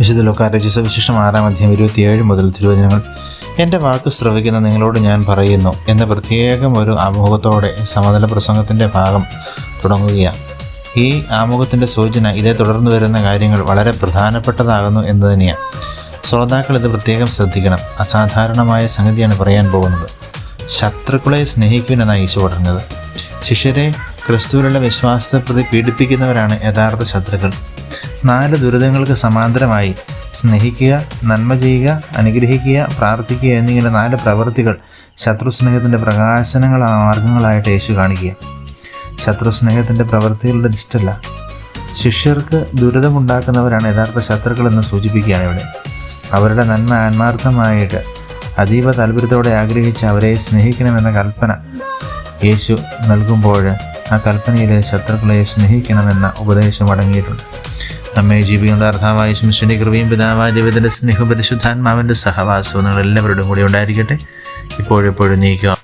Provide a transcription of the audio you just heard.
വിശുദ്ധ ലോകാരചിസ വിശിഷ്ടം ആറാം അധ്യായം ഇരുപത്തിയേഴ് മുതൽ തിരുവചനങ്ങൾ. എന്റെ വാക്ക് ശ്രവിക്കുന്ന നിങ്ങളോട് ഞാൻ പറയുന്നു. എന്ന പ്രത്യേകം ഒരു ആമുഖത്തോടെ സമതല പ്രസംഗത്തിന്റെ ഭാഗം തുടങ്ങുകയാണ്. ഈ ആമുഖത്തിന്റെ സൂചന ഇതേ തുടർന്ന് വരുന്ന കാര്യങ്ങൾ വളരെ പ്രധാനപ്പെട്ടതാകുന്നു എന്ന് തന്നെയാണ്. ശ്രോതാക്കൾ ഇത് പ്രത്യേകം ശ്രദ്ധിക്കണം. അസാധാരണമായ സംഗതിയാണ് പറയാൻ പോകുന്നത്. ശത്രുക്കളെ സ്നേഹിക്കുമെന്നാണ് ഈശോ പറഞ്ഞത്. ശിഷ്യരെ ക്രിസ്തുവിലുള്ള വിശ്വാസത്തെ പ്രതി പീഡിപ്പിക്കുന്നവരാണ് യഥാർത്ഥ ശത്രുക്കൾ. നാല് ദുരിതങ്ങൾക്ക് സമാന്തരമായി സ്നേഹിക്കുക നന്മ ചെയ്യുക അനുഗ്രഹിക്കുക പ്രാർത്ഥിക്കുക എന്നിങ്ങനെ നാല് പ്രവൃത്തികൾ ശത്രു സ്നേഹത്തിന്റെ പ്രകാശനങ്ങൾ മാർഗങ്ങളായിട്ട് യേശു കാണിക്കുക. ശത്രു സ്നേഹത്തിന്റെ പ്രവൃത്തികളുടെ ലിസ്റ്റല്ല. ശിഷ്യർക്ക് ദുരിതമുണ്ടാക്കുന്നവരാണ് യഥാർത്ഥ ശത്രുക്കളെന്ന് സൂചിപ്പിക്കുകയാണ് ഇവിടെ. അവരുടെ നന്മ ആത്മാർത്ഥമായിട്ട് അതീവ താല്പര്യത്തോടെ ആഗ്രഹിച്ച് അവരെ സ്നേഹിക്കണമെന്ന കൽപ്പന യേശു നൽകുമ്പോൾ ആ കൽപ്പനയിലെ ശത്രുക്കളെ സ്നേഹിക്കണമെന്ന ഉപദേശം അടങ്ങിയിട്ടുണ്ട്. നമ്മെ ജീവിക്കുന്ന അർത്ഥമായ ശിശുവിന്റെ കൃപയും പിതാവായ ദൈവത്തിന്റെ സ്നേഹവും പരിശുദ്ധാത്മാവിന്റെ സഹവാസവും നിങ്ങൾ എല്ലാവരോടും കൂടി ഉണ്ടായിരിക്കട്ടെ. ഇപ്പോഴെപ്പോഴും നീക്കുക.